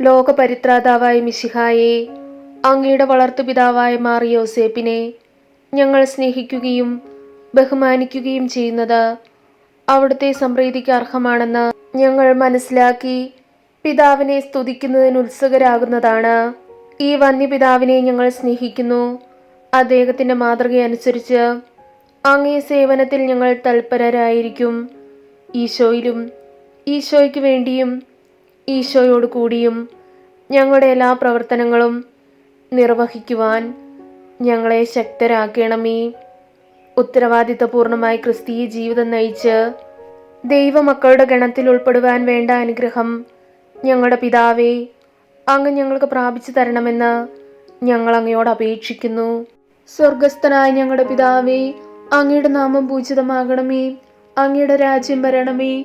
ലോകപരിത്രാതാവായ മിശിഹായെ അങ്ങയുടെ വളർത്തുപിതാവായ മാറിയോസേപ്പിനെ ഞങ്ങൾ സ്നേഹിക്കുകയും ബഹുമാനിക്കുകയും ചെയ്യുന്നത് അവിടുത്തെ സംപ്രീതിക്ക് അർഹമാണെന്ന് ഞങ്ങൾ മനസ്സിലാക്കി പിതാവിനെ സ്തുതിക്കുന്നതിന് ഉത്സുകരാകുന്നതാണ്. ഈ വന്യപിതാവിനെ ഞങ്ങൾ സ്നേഹിക്കുന്നു. അദ്ദേഹത്തിന്റെ മാതൃകയനുസരിച്ച് അങ്ങേ സേവനത്തിൽ ഞങ്ങൾ തൽപരരായിരിക്കും. ഈശോയിലും ഈശോയ്ക്ക് വേണ്ടിയും ഈശോയോട് കൂടിയും ഞങ്ങളുടെ എല്ലാ പ്രവർത്തനങ്ങളും നിർവഹിക്കുവാൻ ഞങ്ങളെ ശക്തരാക്കണമേ. ഉത്തരവാദിത്തപൂർണമായി ക്രിസ്തീയ ജീവിതം നയിച്ച് ദൈവമക്കളുടെ ഗണത്തിൽ ഉൾപ്പെടുവാൻ വേണ്ട അനുഗ്രഹം ഞങ്ങളുടെ പിതാവേ അങ്ങ് ഞങ്ങൾക്ക് പ്രാപിച്ചു തരണമെന്ന് ഞങ്ങൾ അങ്ങയോട് അപേക്ഷിക്കുന്നു. സ്വർഗസ്ഥനായ ഞങ്ങളുടെ പിതാവേ അങ്ങയുടെ നാമം പൂജിതമാകണമേ അങ്ങയുടെ രാജ്യം വരണമേ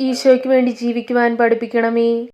ഈശോയ്ക്ക് വേണ്ടി ജീവിക്കുവാൻ പഠിപ്പിക്കണമേ.